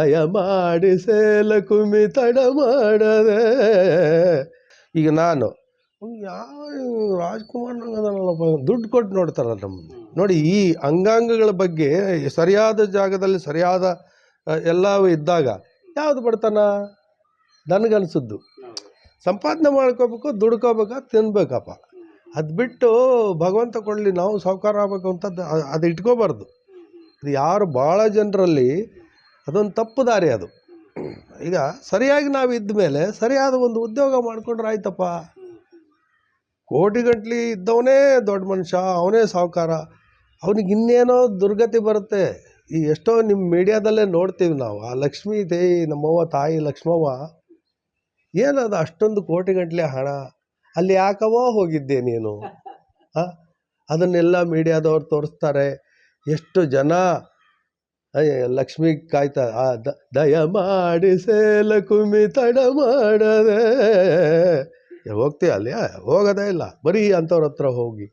ದಯ ಮಾಡಿಸೇ ಕುಮಿ ತಡ ಮಾಡದೆ. ಈಗ ನಾನು ಯಾವ ರಾಜ್ಕುಮಾರ್ ನಂಗದನಲ್ಲಪ್ಪ ದುಡ್ಡು ಕೊಟ್ಟು ನೋಡ್ತಾರ ನಮ್ಮ ನೋಡಿ ಈ ಅಂಗಾಂಗಗಳ ಬಗ್ಗೆ ಸರಿಯಾದ ಜಾಗದಲ್ಲಿ ಸರಿಯಾದ ಎಲ್ಲವೂ ಇದ್ದಾಗ ಯಾವುದು ಬಡತನ? ನನಗನ್ಸಿದ್ದು. ಸಂಪಾದನೆ ಮಾಡ್ಕೋಬೇಕು, ದುಡ್ಕೋಬೇಕ ತಿನ್ಬೇಕಪ್ಪ ಅದು ಬಿಟ್ಟು ಭಗವಂತ ಕೊಡಲಿ, ನಾವು ಸಾವುಕಾರ ಆಗ್ಬೇಕು ಅಂತ ಅದು ಇಟ್ಕೋಬಾರ್ದು. ಅದು ಯಾರು ಭಾಳ ಜನರಲ್ಲಿ ಅದೊಂದು ತಪ್ಪು ದಾರಿ ಅದು. ಈಗ ಸರಿಯಾಗಿ ನಾವು ಇದ್ದ ಮೇಲೆ ಸರಿಯಾದ ಒಂದು ಉದ್ಯೋಗ ಮಾಡಿಕೊಂಡ್ರೆ ಆಯ್ತಪ್ಪ. ಕೋಟಿ ಗಂಟ್ಲಿ ಇದ್ದವನೇ ದೊಡ್ಡ ಮನುಷ್ಯ, ಅವನೇ ಸಾಹುಕಾರ ಅವನಿಗೆ ಇನ್ನೇನೋ ದುರ್ಗತಿ ಬರುತ್ತೆ. ಈ ಎಷ್ಟೋ ನಿಮ್ಮ ಮೀಡಿಯಾದಲ್ಲೇ ನೋಡ್ತೀವಿ ನಾವು, ಆ ಲಕ್ಷ್ಮೀ ದೇವಿ ನಮ್ಮವ್ವ ತಾಯಿ ಲಕ್ಷ್ಮವ್ವ ಏನದು ಅಷ್ಟೊಂದು ಕೋಟಿ ಗಂಟ್ಲೆ ಹಣ? ಅಲ್ಲಿ ಯಾಕವೋ ಹೋಗಿದ್ದೆ ನೀನು? ಹಾಂ? ಅದನ್ನೆಲ್ಲ ಮೀಡಿಯಾದವ್ರು ತೋರಿಸ್ತಾರೆ. ಎಷ್ಟು ಜನ ಲಕ್ಷ್ಮಿ ಕಾಯ್ತಾ, ಆ ದಯ ಮಾಡಿಸೇ ಲಕುಮಿ ತಡ ಮಾಡದೆ. ಹೋಗ್ತೀಯ ಅಲ್ಲಿ? ಹೋಗೋದೇ ಇಲ್ಲ. ಬರೀ ಅಂಥವ್ರ ಹತ್ರ ಹೋಗಿ.